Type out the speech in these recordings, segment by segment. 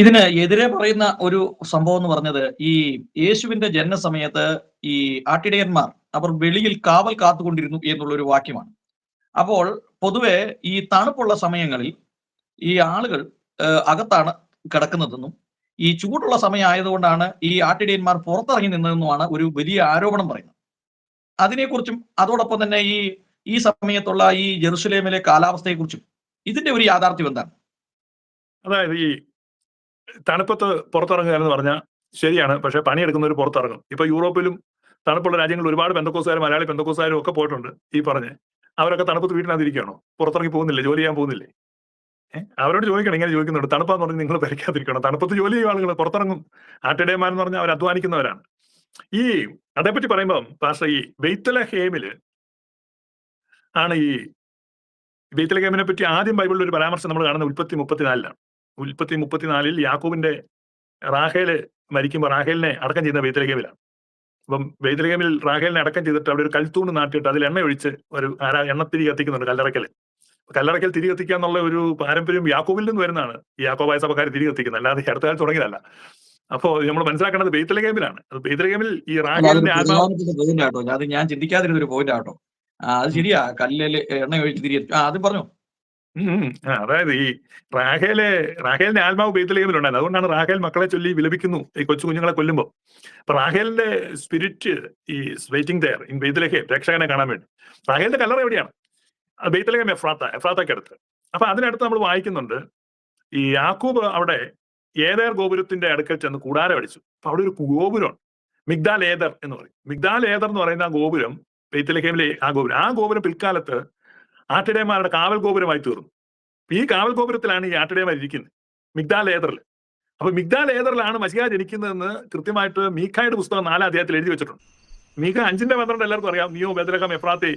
ഇതിന് എതിരെ പറയുന്ന ഒരു സംഭവം എന്ന് പറഞ്ഞത് ഈ യേശുവിന്റെ ജനന സമയത്ത് ഈ ആട്ടിടയന്മാർ അവർ വെളിയിൽ കാവൽ കാത്തുകൊണ്ടിരുന്നു എന്നുള്ള ഒരു വാക്യമാണ്. അപ്പോൾ പൊതുവെ ഈ തണുപ്പുള്ള സമയങ്ങളിൽ ഈ ആളുകൾ അകത്താണ് കിടക്കുന്നതെന്നും ഈ ചൂടുള്ള സമയമായതുകൊണ്ടാണ് ഈ ആട്ടിടയന്മാർ പുറത്തിറങ്ങി നിന്നതെന്നുമാണ് ഒരു വലിയ ആരോപണം പറയുന്നത്. അതിനെക്കുറിച്ചും അതോടൊപ്പം തന്നെ ഈ ഈ സമയത്തുള്ള ഈ ജെറുസലേമിലെ കാലാവസ്ഥയെക്കുറിച്ചും ഇതിന്റെ ഒരു യാഥാർത്ഥ്യം എന്താണ്? അതായത് ഈ തണുപ്പത്ത് പുറത്തിറങ്ങുക എന്ന് പറഞ്ഞാൽ ശരിയാണ് പക്ഷെ പണിയെടുക്കുന്നവർ പുറത്തിറങ്ങും. ഇപ്പൊ യൂറോപ്പിലും തണുപ്പുള്ള രാജ്യങ്ങളിൽ ഒരുപാട് ബന്ധക്കോസുകാരും മലയാളി ബന്ധക്കോസുകാരും ഒക്കെ പോയിട്ടുണ്ട് ഈ പറഞ്ഞ്. അവരൊക്കെ തണുപ്പത്ത് വീട്ടിനകത്തിരിക്കുകയാണോ? പുറത്തിറങ്ങി പോകുന്നില്ലേ? ജോലി ചെയ്യാൻ പോകുന്നില്ലേ? അവരോട് ചോദിക്കണം ഇങ്ങനെ ചോദിക്കുന്നുണ്ട്. തണുപ്പാന്ന് പറഞ്ഞ് നിങ്ങൾ പരിക്കാതിരിക്കണം തണുപ്പത്ത് ജോലി ചെയ്യുന്ന ആളുകൾ പുറത്തിറങ്ങും ആട്ടിടയന്മാരെന്ന് പറഞ്ഞാൽ അവർ അധ്വാനിക്കുന്നവരാണ്. ഈ അതേപ്പറ്റി പറയുമ്പോൾ പാസ്റ്റർ ഈ ബെയ്ത്തല ഹേമിൽ ആണ് ഈ ബെയ്ത്തല ഹേമിനെ പറ്റി ആദ്യം ബൈബിളിൽ ഒരു പരാമർശം നമ്മൾ കാണുന്ന ഉൽപ്പത്തി മുപ്പത്തിനാലിലാണ്. ഉൽപ്പത്തി മുപ്പത്തിനാലിൽ യാക്കൂബിന്റെ റാഹേൽ മരിക്കുമ്പോൾ റാഹേലിനെ അടക്കം ചെയ്യുന്ന ബെയ്ത്തലഗേമിലാണ് അപ്പം ബെയ്ത്തലഗേമിൽ റാഹേലിനെ അടക്കം ചെയ്തിട്ട് അവിടെ ഒരു കൽത്തൂണ് നാട്ടിയിട്ട് അതിൽ എണ്ണ ഒഴിച്ച് ഒരു ആരാ എണ്ണത്തിരി കത്തിക്കുന്നുണ്ട് കല്ലറക്കൽ കല്ലറക്കൽ തിരി കത്തിക്കുക എന്നുള്ള ഒരു പാരമ്പര്യം യാക്കോബിൽ നിന്ന് വരുന്നതാണ്. ഈ യാക്കോബായ സഭക്കാർ തിരി കത്തിക്കുന്നത്. അല്ലാതെ അടുത്ത കാലത്ത് തുടങ്ങിയതല്ല. അപ്പോ നമ്മൾ മനസ്സിലാക്കേണ്ടത് ബെയ്ത്തലഗേമിലാണ് ബെയ്ത്തലഗേമിൽ ഈ റാഹേലിന്റെ ആത്മാവ് ഞാൻ ചിന്തിക്കാതിരുന്ന ഒരു പോയിന്റ് ആട്ടോ. അത് ശരിയാ. കല്ലിൽ എണ്ണ ഒഴിച്ച് തിരികെ അത് പറഞ്ഞു. അതായത് ഈ റാഹേലെ റാഹേലിന്റെ ആത്മാവ് ബെയ്ത്തലഗേമിലുണ്ടായിരുന്നു അതുകൊണ്ടാണ് റാഹേൽ മക്കളെ ചൊല്ലി വിലപിക്കുന്നു ഈ കൊച്ചു കുഞ്ഞുങ്ങളെ കൊല്ലുമ്പോൾ അപ്പൊ റാഹേലിന്റെ സ്പിരിറ്റ് ഈ വെയിറ്റിംഗ് ദയർ ഇൻ ബെയ്ത്തലഹേം പ്രേക്ഷകനെ കാണാൻ വേണ്ടി. റാഹേലിന്റെ കല്ലറ എവിടെയാണ്? ബെയ്ത്തലഹേം എഫ്രാത്ത എഫ്രാത്തക്കടുത്ത് അപ്പൊ അതിനടുത്ത് നമ്മൾ വായിക്കുന്നുണ്ട് ഈ യാക്കൂബ് അവിടെ ഏതേർ ഗോപുരത്തിന്റെ അടുക്കൽ ചെന്ന് കൂടാരം അടിച്ചു. അപ്പൊ അവിടെ ഒരു ഗോപുരമുണ്ട്. മിഗ്ദാൽ ഏദർ എന്ന് പറയും. മിഗ്ദാൽ ഏദർ എന്ന് പറയുന്ന ആ ഗോപുരം ബെയ്ത്തലഹേമിലെ ആ ഗോപുരം. ആ ഗോപുരം പിൽക്കാലത്ത് ആട്ടിടയന്മാരുടെ കാവൽ ഗോപുരമായി തീർന്നു. ഈ കാവൽ ഗോപുരത്തിലാണ് ഈ ആട്ടിടയന്മാർ ഇരിക്കുന്നത് മിഗ്ദാൽ ഏതറിൽ അപ്പൊ മിഗ്ദാൽ ഏതറിലാണ് മസിഹ ജനിക്കുന്നതെന്ന് കൃത്യമായിട്ട് മീഖായുടെ പുസ്തകം നാലാം അധ്യായത്തിൽ എഴുതി വെച്ചിട്ടുണ്ട്. മീഖ അഞ്ചിന്റെ പന്ത്രണ്ട് എല്ലാവർക്കും അറിയാം. നിയോ ബദലകം എഫ്രാത്തെ.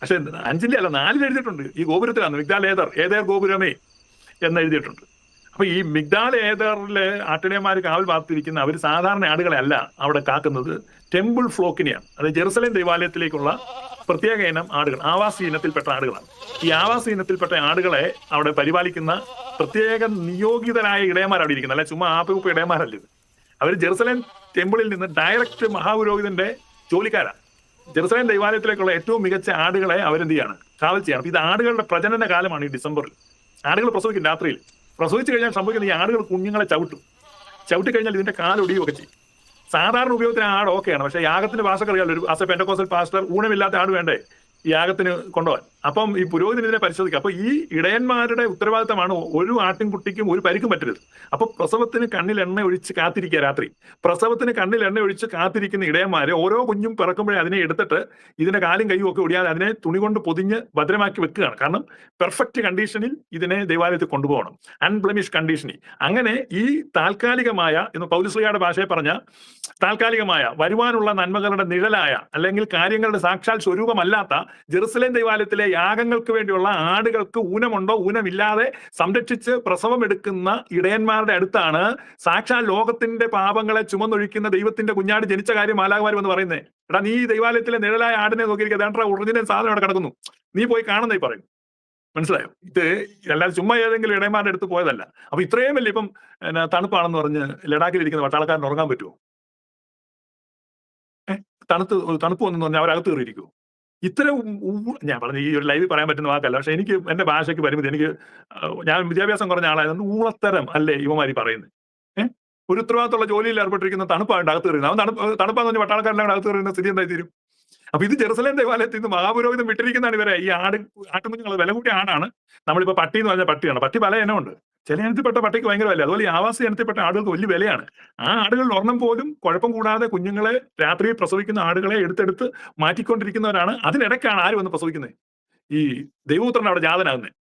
പക്ഷെ അഞ്ചിന്റെ അല്ല നാലിൽ എഴുതിയിട്ടുണ്ട് ഈ ഗോപുരത്തിലാണ് മിഗ്ദാൽ ഏതർ ഏതേർ ഗോപുരമേ എന്ന് എഴുതിയിട്ടുണ്ട്. അപ്പൊ ഈ മിഗ്ദാൽ ഏദറിലെ ആട്ടിടയന്മാർ കാവൽ പാർത്തിരിക്കുന്ന അവർ സാധാരണ ആടുകളെ അല്ല അവിടെ കാക്കുന്നത്. ടെമ്പിൾ ഫ്ലോക്കിനെയാണ്. അതായത് ജെറുസലേം ദേവാലയത്തിലേക്കുള്ള പ്രത്യേക ഇനം ആടുകൾ ആവാസ ഇനത്തിൽപ്പെട്ട ആടുകളാണ്. ഈ ആവാസ ഇനത്തിൽപ്പെട്ട ആടുകളെ അവിടെ പരിപാലിക്കുന്ന പ്രത്യേക നിയോഗിതരായ ഇടയന്മാർ അവിടെ ഇരിക്കുന്നത്. അല്ലെ ചുമ്മാ ആപ്പുപ്പ് ഇടയന്മാരല്ല ഇത്. അവർ ജെറുസലേം ടെമ്പിളിൽ നിന്ന് ഡയറക്റ്റ് മഹാപുരോഹിതന്റെ ജോലിക്കാരാണ്. ജെറുസലേം ദൈവാലയത്തിലേക്കുള്ള ഏറ്റവും മികച്ച ആടുകളെ അവരെന്ത് ചെയ്യാണ്? കാവൽ ചെയ്യണം. ഇത് ആടുകളുടെ പ്രജനന കാലമാണ് ഈ ഡിസംബറിൽ. ആടുകൾ പ്രസവിക്കും രാത്രിയിൽ. പ്രസവിച്ചു കഴിഞ്ഞാൽ സംഭവിക്കുന്ന ഈ ആടുകൾ കുഞ്ഞുങ്ങളെ ചവിട്ടും. ചവിട്ടി കഴിഞ്ഞാൽ ഇതിന്റെ കാലൊടിയുമൊക്കെ ചെയ്യും. സാധാരണ ഉപയോഗത്തിന് ആട് ഓക്കെയാണ്. പക്ഷേ യാഗത്തിന്റെ പാസ്റ്റർ അറിയാമല്ലോ ഒരു ആസ് എ പെൻഡക്കോസൽ പാസ്റ്റർ ഊണമില്ലാത്ത ആട് വേണ്ടേ? യാഗത്തിന് കൊണ്ടുപോകാൻ. അപ്പം ഈ പുരോഗതി ഇതിനെ പരിശോധിക്കുക അപ്പൊ ഈ ഇടയന്മാരുടെ ഉത്തരവാദിത്തമാണ് ഒരു ആട്ടിൻകുട്ടിക്കും ഒരു പരിക്കും പറ്റരുത്. അപ്പൊ പ്രസവത്തിന് കണ്ണിൽ എണ്ണ ഒഴിച്ച് കാത്തിരിക്കുക രാത്രി. പ്രസവത്തിന് കണ്ണിൽ എണ്ണ ഒഴിച്ച് കാത്തിരിക്കുന്ന ഇടയന്മാരെ ഓരോ കുഞ്ഞും പിറക്കുമ്പോഴേ അതിനെ എടുത്തിട്ട് ഇതിന്റെ കാലും കൈയും ഒക്കെ ഒടിയാതെ അതിനെ തുണി കൊണ്ട് പൊതിഞ്ഞ് ഭദ്രമാക്കി വെക്കുകയാണ്. കാരണം പെർഫെക്റ്റ് കണ്ടീഷനിൽ ഇതിനെ ദൈവാലയത്തിൽ കൊണ്ടുപോകണം. അൺബ്ലമിഷ് കണ്ടീഷനിൽ. അങ്ങനെ ഈ താൽക്കാലികമായ എന്ന് പൗരസ്ലിയുടെ ഭാഷയെ പറഞ്ഞ താൽക്കാലികമായ വരുവാനുള്ള നന്മകളുടെ നിഴലായ അല്ലെങ്കിൽ കാര്യങ്ങളുടെ സാക്ഷാൽ സ്വരൂപമല്ലാത്ത ജെറുസലേം ദൈവാലയത്തിലെ യാഗങ്ങൾക്ക് വേണ്ടിയുള്ള ആടുകൾക്ക് ഊനമുണ്ടോ? ഊനമില്ലാതെ സംരക്ഷിച്ച് പ്രസവം എടുക്കുന്ന ഇടയന്മാരുടെ അടുത്താണ് സാക്ഷാൽ ലോകത്തിന്റെ പാപങ്ങളെ ചുമന്നൊഴിക്കുന്ന ദൈവത്തിന്റെ കുഞ്ഞാട് ജനിച്ച കാര്യം മാലാകുമാരും എന്ന് പറയുന്നത് എടാ നീ ദൈവാലയത്തിലെ നിഴലായ ആടിനെ നോക്കിയിരിക്കുക അതാണ്ടാ ഒറിജിനൽ സാധനം അവിടെ കിടക്കുന്നു. നീ പോയി കാണുന്നേ പറയും. മനസ്സിലായോ? ഇത് അല്ലാതെ ചുമ്മാ ഏതെങ്കിലും ഇടയന്മാരുടെ അടുത്ത് പോയതല്ല. അപ്പൊ ഇത്രയും വലിയ ഇപ്പം തണുപ്പാണെന്ന് പറഞ്ഞ് ലഡാക്കിൽ ഇരിക്കുന്ന പട്ടാളക്കാരൻ ഉറങ്ങാൻ പറ്റുമോ തണുത്ത് തണുപ്പ് വന്നു പറഞ്ഞാൽ അവരകത്ത് കയറിയിരിക്കുമോ ഇത്തരം ഞാൻ പറഞ്ഞു ഈ ഒരു ലൈവിൽ പറയാൻ പറ്റുന്ന വാക്കല്ല. പക്ഷെ എനിക്ക് എന്റെ ഭാഷയ്ക്ക് പരിമിതി. എനിക്ക് ഞാൻ വിദ്യാഭ്യാസം കുറഞ്ഞ ആളായതുകൊണ്ട് ഊളത്തരം അല്ലേ ഇവമാരി പറയുന്നത് ഏഹ് ഒരു ഉത്തരവാദിത്തമുള്ള ജോലിയിൽ ഏർപ്പെട്ടിരിക്കുന്ന തണുപ്പാണ് അകത്ത് കയറുന്നത് അവൻ തണുപ്പ് തണുപ്പാന്ന് പറഞ്ഞാൽ പട്ടാളക്കാരനെ അകത്ത് കയറുന്ന സ്ഥിതി എന്തായി തീരും? അപ്പൊ ഇത് ജെറുസലേം ദേവാലയത്തിൽ നിന്ന് മഹാപുരോഹിതം വിട്ടിരിക്കുന്നതാണ് ഇവരെ. ഈ ആട് ആട്ടുകുഞ്ഞുങ്ങൾ വില കൂട്ടിയ ആടാണ്. നമ്മളിപ്പോ പട്ടി എന്ന് പറഞ്ഞ പട്ടിയാണ്. പട്ടി പല ഇനമുണ്ട്. ചില ഇനത്തിൽപ്പെട്ട പട്ടിക്ക് ഭയങ്കര വില അതുപോലെ ഈ ആവാസ ഇനത്തിൽപ്പെട്ട ആടുകൾക്ക് വലിയ വിലയാണ്. ആ ആടുകളിൽ ഒരെണ്ണം പോലും കുഴപ്പം കൂടാതെ കുഞ്ഞുങ്ങളെ രാത്രിയിൽ പ്രസവിക്കുന്ന ആടുകളെ എടുത്തെടുത്ത് മാറ്റിക്കൊണ്ടിരിക്കുന്നവരാണ്. അതിനിടയ്ക്കാണ് ആര് വന്ന് പ്രസവിക്കുന്നത് ഈ ദൈവപുത്രൻ അവിടെ ജാതനാകുന്നത്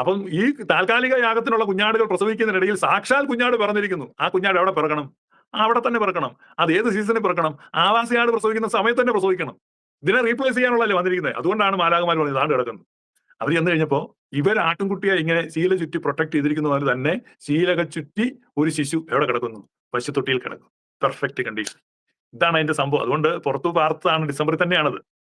അപ്പം ഈ താൽക്കാലിക യാഗത്തിനുള്ള കുഞ്ഞാടുകൾ പ്രസവിക്കുന്നതിനിടയിൽ സാക്ഷാൽ കുഞ്ഞാട് പിറന്നിരിക്കുന്നു. ആ കുഞ്ഞാട് എവിടെ പിറക്കണം? അവിടെ തന്നെ പിറക്കണം. അത് ഏത് സീസണിൽ പിറക്കണം? ആവാസിയാട് പ്രസവിക്കുന്ന സമയത്ത് തന്നെ പ്രസവിക്കണം. ഇതിനെ റീപ്ലേസ് ചെയ്യാനുള്ളതല്ലേ വന്നിരിക്കുന്നത് അതുകൊണ്ടാണ് മാലാകുമാർ പറഞ്ഞത് ആണ്ട് കിടക്കുന്നത്. അവർ ചെന്ന് കഴിഞ്ഞപ്പോ ഇവർ ആട്ടിൻകുട്ടിയെ ഇങ്ങനെ ശീല ചുറ്റി പ്രൊട്ടക്ട് ചെയ്തിരിക്കുന്ന പോലെ തന്നെ ശീലക ചുറ്റി ഒരു ശിശു എവിടെ കിടക്കുന്നു? പശുത്തൊട്ടിയിൽ കിടക്കുന്നു. പെർഫെക്റ്റ് കണ്ടീഷൻ ഇതാണ് അതിന്റെ സംഭവം. അതുകൊണ്ട് പുറത്തു പാർത്താണ് ഡിസംബറിൽ തന്നെയാണത്.